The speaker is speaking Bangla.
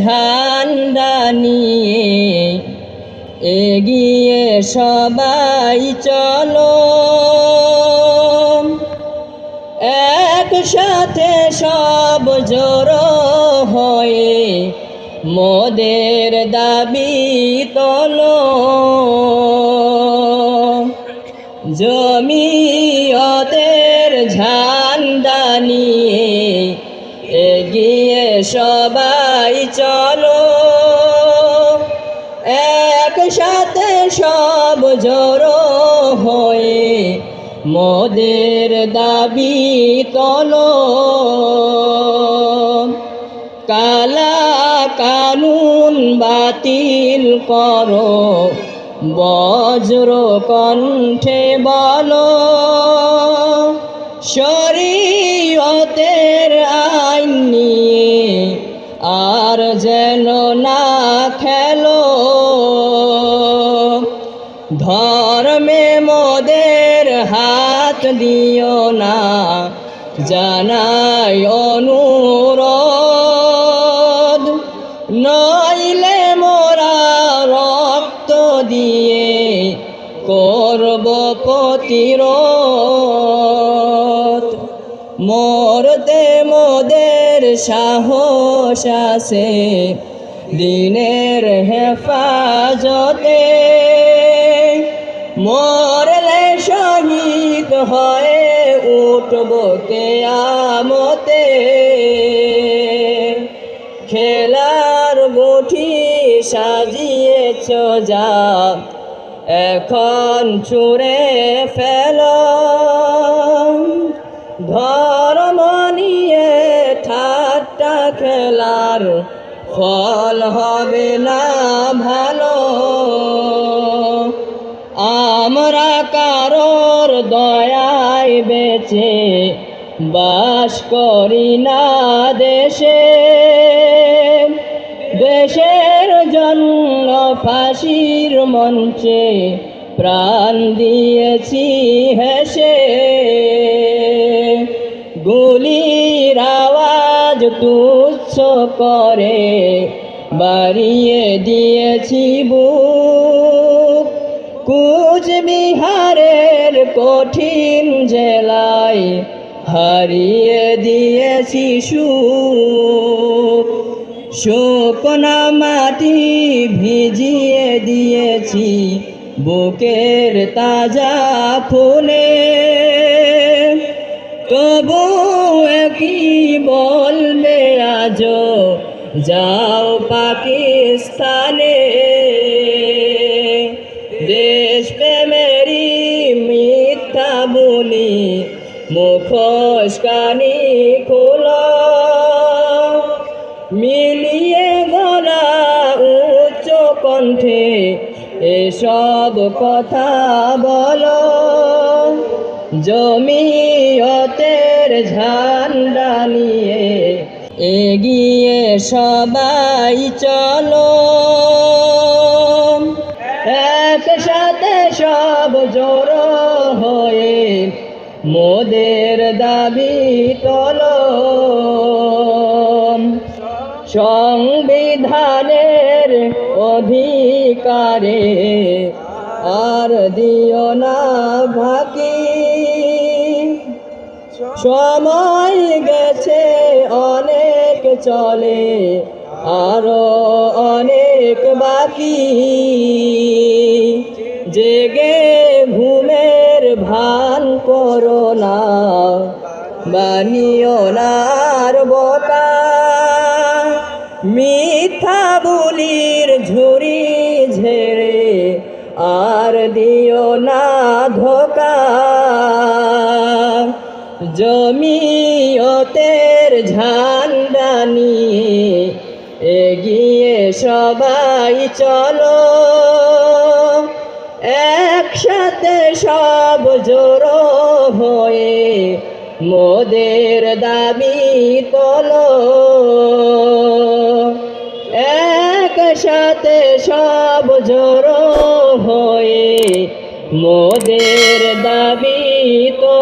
ঝান্ডা নিয়ে এগিয়ে সবাই চলো। একসাথে সব জড়ো হয়ে মোদের দাবি তোলো। জমিয়তের ঝান্ডা নিয়ে এগিয়ে সবাই চলো। একসাথে সব জড়ো হয়ে মোদের দাবি তোলো। কালা কানুন বাতিল করো, বজ্র কণ্ঠে বলো। ধর্মে মোদের হাত দিও না, জানাই অনুরোধ। নইলে মোরা রক্ত দিয়ে করব প্রতিরোধ। মরতে মোদের সাহস আছে, দিনের হেফাজতে মরলে শহীদ হয়ে উঠব আমতে খেলার গুঠি সাজিয়েছ যা এখন ছুঁড়ে ফেল। ধর্ম নিয়ে ঠাট্টা খেলার ফল হবে না ভালো। আমরা কারোর দয়ায় বেঁচে বাস করি না দেশে। দেশের জন্য ফাঁসির মঞ্চে প্রাণ দিয়েছি হেসে। গুলির আওয়াজ তুচ্ছ করে, বাড়িয়ে দিয়েছি বুক। কুচবিহারের কঠিন জেলায় হারিয়ে দিয়েছি সুখ শুকনা মাটি ভিজিয়ে দিয়েছি বুকের তাজা ফুলে। তবু কি বলবে আজ যাও পাকিস্তানে। দেশ প্রেমেরই মিথ্যা বলি মুখোশ কানি খোলা। মিলিয়ে গলা উচ্চ কণ্ঠে এসব কথা বলো। জমিয়তের ঝান্ডা নিয়ে এগিয়ে সবাই চলো। জড়ো হয়ে মোদের দাবি তোলো সংবিধানের অধিকারে আর দিও না বাকি সময় গেছে, অনেক চলে, আরও অনেক বাকি। বানিও নার বোকা। মিথ্যা বুলির ঝুরি ঝেড়ে আর দিও না ধোকা। জমিয়তের ঝান্ডা নিয়ে এগিয়ে সবাই চলো। একসাথে সব জোড়ো হয়ে মোদের দাবি তোলো একসাথে সব জোরো হয়ে মোদের দাবি তো